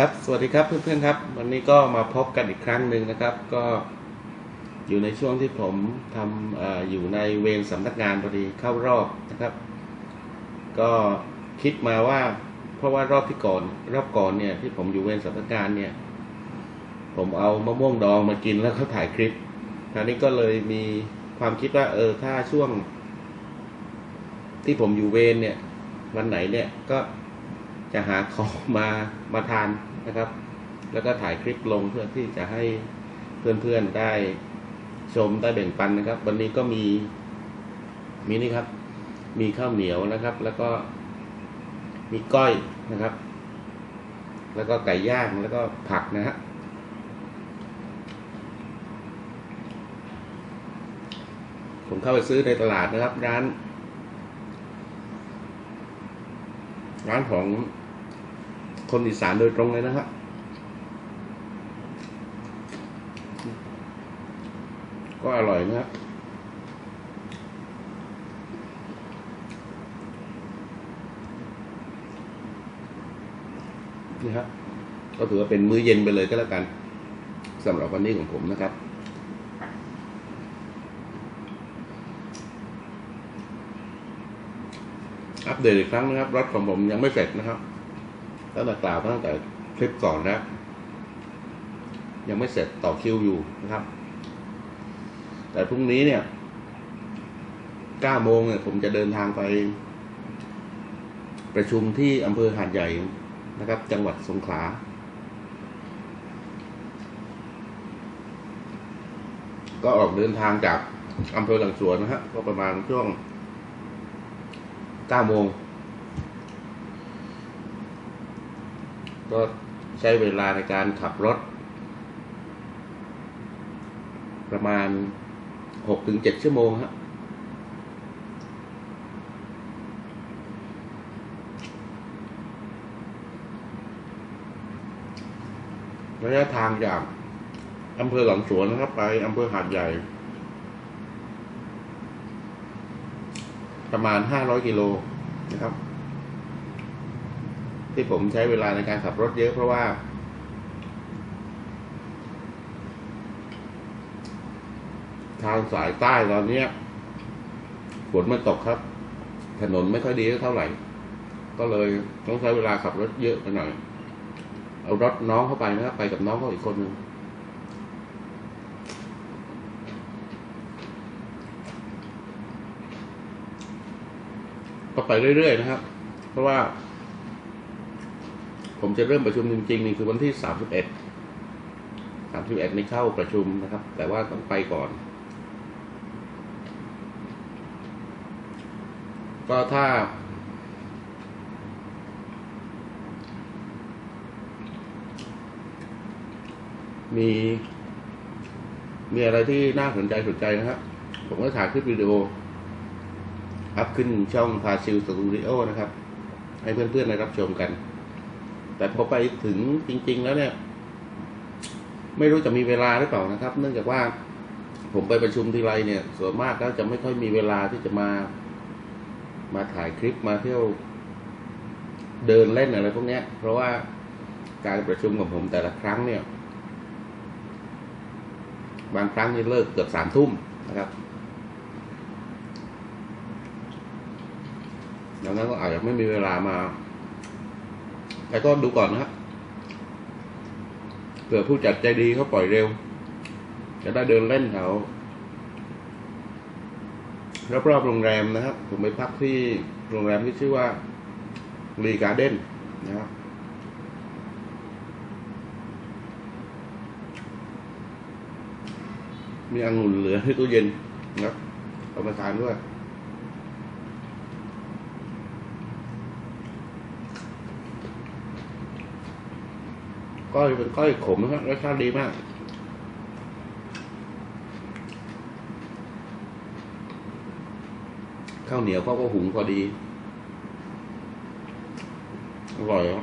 ครับ สวัสดีครับเพื่อนๆครับ วันนี้ก็มาพบกันอีกครั้งหนึ่งนะครับ ก็อยู่ในช่วงที่ผมทำออยู่ในเวรสำนักงานพอดีเข้ารอบนะครับ ก็คิดมาว่า เพราะว่ารอบที่ก่อน รอบก่อนเนี่ยที่ผมอยู่เวรสำนักงานเนี่ย ผมเอามะม่วงดองมากินแล้วก็ถ่ายคลิปคราวนี้ก็เลยมีความคิดว่า เออถ้าช่วง ที่ผมอยู่เวรเนี่ย วันไหนเนี่ยก็ จะหาของมามาทานนะครับ แล้วก็ถ่ายคลิปลงเพื่อที่จะให้เพื่อนๆได้ชมได้แบ่งปันนะครับ วันนี้ก็มีมีนี่ครับ มีข้าวเหนียวนะครับ แล้วก็มีก้อยนะครับ แล้วก็ไก่ย่างแล้วก็ผักนะฮะผมเข้าไปซื้อในตลาดนะครับ ร้าน ร้านของคนอีสานโดยตรงเลยนะครับก็อร่อยนะครับ นี่ครับ ก็ถือว่าเป็นมื้อเย็นไปเลยก็แล้วกันสำหรับวันนี้ของผมนะครับ อัปเดตอีกครั้งนะครับ รถของผมยังไม่เสร็จนะครับตั้งแต่กล่าวตั้งแต่คลิปก่อนแล้วยังไม่เสร็จต่อคิวอยู่นะครับ แต่พรุ่งนี้เนี่ย9โมงเนี่ยผมจะเดินทางไป ประชุมที่อำเภอหาดใหญ่นะครับ จังหวัดสงขลาก็ออกเดินทางจากอำเภอหลังสวนนะฮะก็ประมาณช่วง 9โมง ก็ใช้เวลาในการขับรถ ประมาณหกถึงเจ็ดชั่วโมงครับระยะทางจากอำเภอหลังสวนนะครับ ไปอำเภอหาดใหญ่ ประมาณห้าร้อยกิโลนะครับ ที่ผมใช้เวลาในการขับรถเยอะเพราะว่า ทางสายใต้ตอนเนี้ยฝนมันตกครับ ถนนไม่ค่อยดีเท่าไหร่ ก็เลยต้องใช้เวลาขับรถเยอะไปหน่อย เอารถน้องเข้าไปนะครับ ไปกับน้องเขาอีกคนหนึ่ง ก็ไปเรื่อยๆนะครับ เพราะว่า ผมจะเริ่มประชุมจริงๆนี่คือวันที่สามสิบเอ็ดสามสิบเอ็ดนี่เข้าประชุมนะครับ แต่ว่าต้องไปก่อน ก็ถ้า มี มีอะไรที่น่าสนใจสนใจนะครับ ผมก็ถ่ายคลิปวิดีโอ อัพขึ้นช่องพาซิลสตูดิโอนะครับ ให้เพื่อนๆได้รับชมกัน แต่พอไปถึงจริง ๆ แล้วเนี่ย ไม่รู้จะมีเวลาหรือเปล่านะครับ เนื่องจากว่าผมไปประชุมทีไรเนี่ย ส่วนมากก็จะไม่ค่อยมีเวลาที่จะมา มาถ่ายคลิปมาเที่ยวเดินเล่นอะไรพวกนี้เพราะว่าการประชุมของผมแต่ละครั้งเนี่ย บางครั้งนี่เลิกเกือบสามทุ่มนะครับ ดังนั้นก็อาจจะไม่มีเวลามา แต่ก็ดูก่อนนะครับเผื่อผู้จัดใจดีเขาปล่อยเร็ว จะได้เดินเล่นแถวรอบๆโรงแรมนะครับ ผมไปพักที่โรงแรมที่ชื่อว่ารีการ์เด้นนะครับมีองุ่นเหลือที่ตู้เย็นนะครับเอามาทานด้วย ก้อยเป็นก้อยขมนะครับรสชาติดีมาก ข้าวเหนียวเขาก็หุงพอดี อร่อยอะ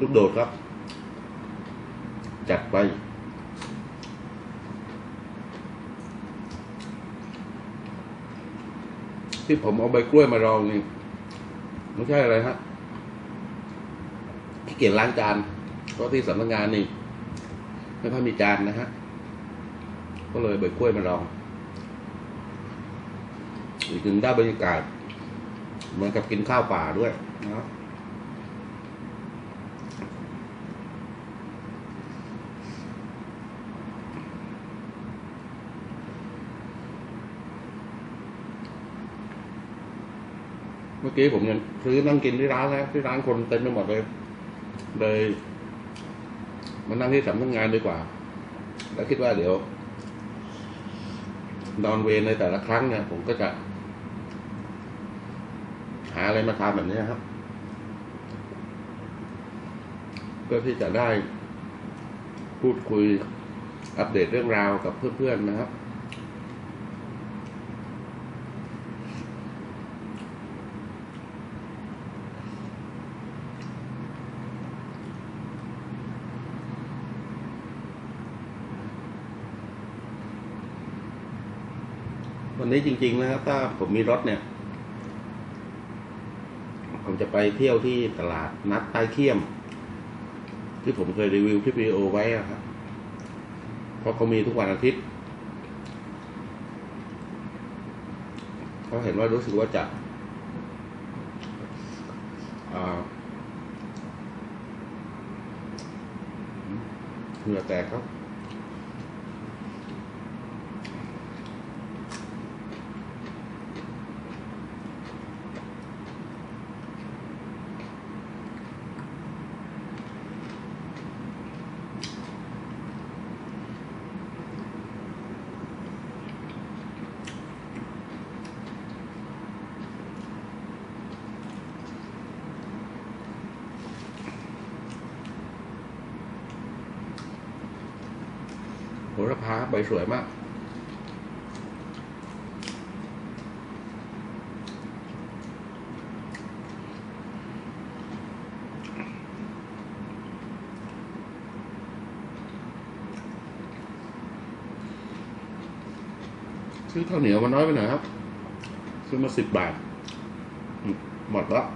ลูกโดดครับ จัดไป ก ที่ผมเอาใบกล้วยมารองนี่ไม่ใช่อะไรฮะขี้เกียจล้างจานเพราะที่สำนักงานนี่ไม่ค่อยมีจานนะฮะก็เลยใบกล้วยมารองถึงได้บรรยากาศเหมือนกับกินข้าวป่าด้วยนะครับ เมื่อกี้ผมยังซื้อนั่งกินที่ร้านแล้วที่ร้านคนเต็มไปหมดเลย เลยมานั่งที่สำนักงานดีกว่า แล้วคิดว่าเดี๋ยวนอนเวรในแต่ละครั้งเนี่ยผมก็จะ หาอะไรมาทำแบบนี้ครับเพื่อที่จะได้พูดคุยอัปเดตเรื่องราวกับเพื่อนๆนะครับ วันนี้จริง ๆ นะครับ ถ้าผมมีรถเนี่ย ผมจะไปเที่ยวที่ตลาดนัดใต้เขี้ยม ที่ผมเคยรีวิวคลิปวิดีโอไว้ครับ เพราะเขามีทุกวันอาทิตย์เขาเห็นว่ารู้สึกว่าจะาเหงื่อแตกครับ รพาใบสวยมาก ซื้อข้าวเหนียวมาน้อยไปหน่อยครับ ซื้อมาสิบบาท หมดแล้ว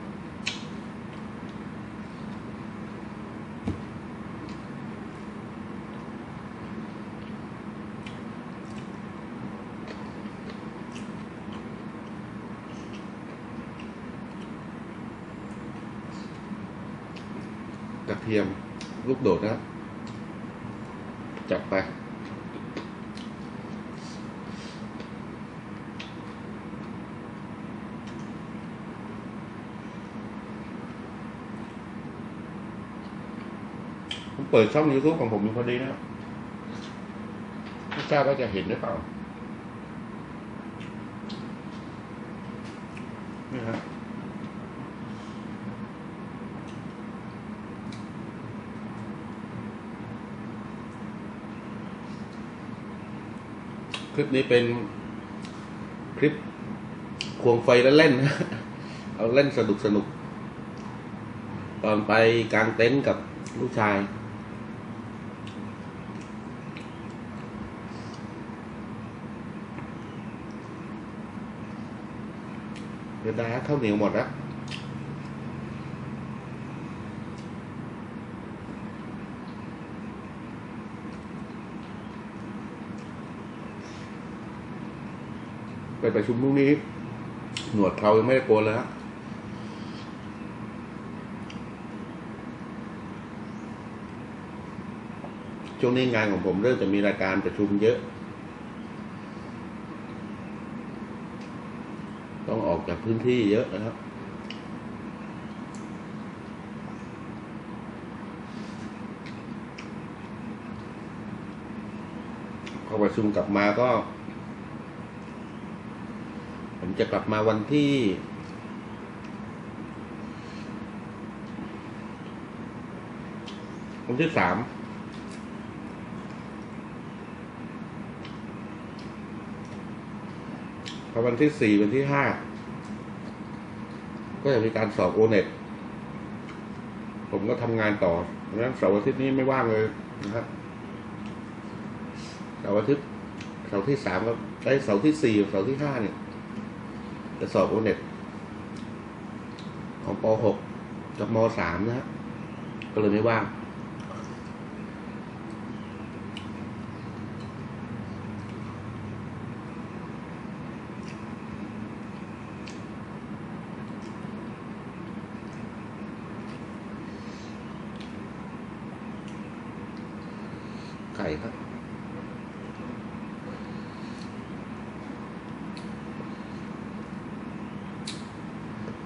กระเทียมลูกโดดนะครับจับไปผมเปิดช่อง YouTube ของผมอยู่พอดีนะครับไม่ทราบว่าจะเห็นหรือเปล่านี่ฮะ ลิปนี้เป็นคลิปควงไฟแล้วเล่นเอาเล่นสนุกสนุก ตอนไปกลางเต็นท์กับลูกชาย เดี๋ยวได้ข้าวเหนียวหมดแล้ว ไปประชุมพรุ่งนี้ หนวดเขายังไม่ได้โกนเลยฮะช่วงนี้งานของผมเริ่มจะมีรายการประชุมเยอะ ต้องออกจากพื้นที่เยอะนะครับ พอประชุมกลับมาก็ จะกลับมาวันที่วันที่สามพอวันที่สี่วันที่ห้าก็จะมีการสอบโอเน็ตผมก็ทำงานต่อเพราะฉะนั้นเสาร์อาทิตย์นี้ไม่ว่างเลยนะครับเสาร์อาทิตย์เสาร์ที่สามกับไอ้เสาร์ที่สี่กับเสาร์ที่ห้าเนี่ย จะสอบโอเน็ตของป .6 กับม .3 นะฮะก็เลยไม่ว่างไก่ครับ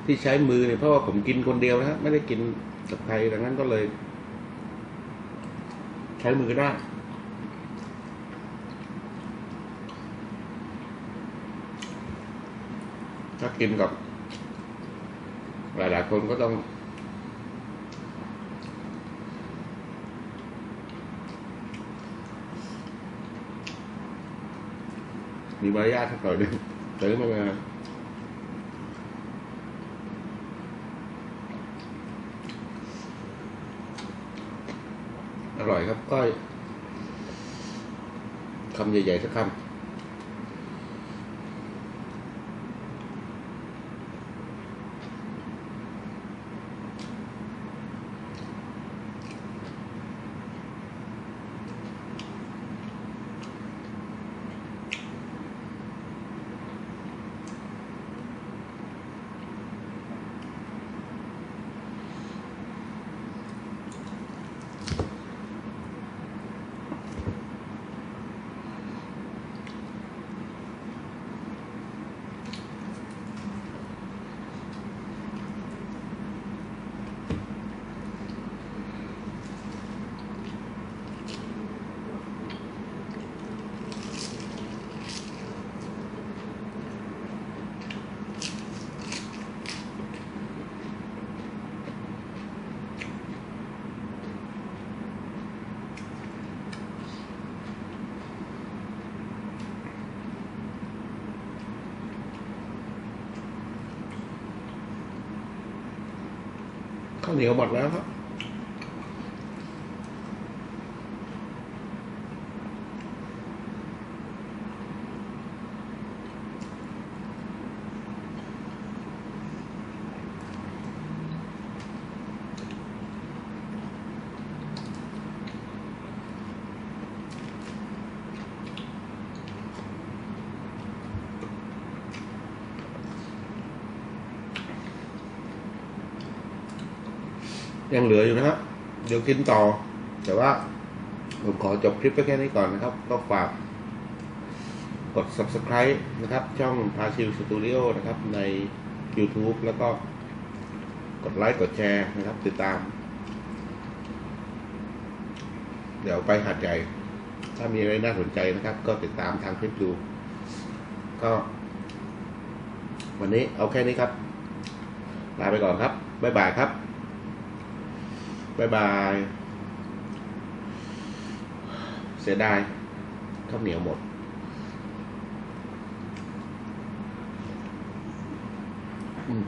ที่ใช้มือเนี่ยเพราะว่าผมกินคนเดียวนะครับไม่ได้กินกับใครดังนั้นก็เลย ใช้มือได้ถ้ากินกับ หลายๆคนก็ต้อง มีมารยาทสักหน่อยหนึงแต่ไม่เป็นไร อร่อยครับก้อยคำใหญ่ๆสักคำ ข้าวเหนียวหมดแล้วครับ ยังเหลืออยู่นะครับ เดี๋ยวกินต่อ แต่ว่า ผมขอจบคลิปไปแค่นี้ก่อนนะครับ ก็ฝากกด subscribe นะครับ ช่องพาชิลสตูดิโอนะครับ ใน YouTube แล้วก็กดไลค์กดแชร์นะครับ ติดตาม เดี๋ยวไปหาดใหญ่ถ้ามีอะไรน่าสนใจนะครับ ก็ติดตามทางคลิปดู ก็ วันนี้เอาแค่นี้ครับ ลาไปก่อนครับ บ๊ายบายครับ บายบาย เสียดายข้าวเหนียวหมด อืม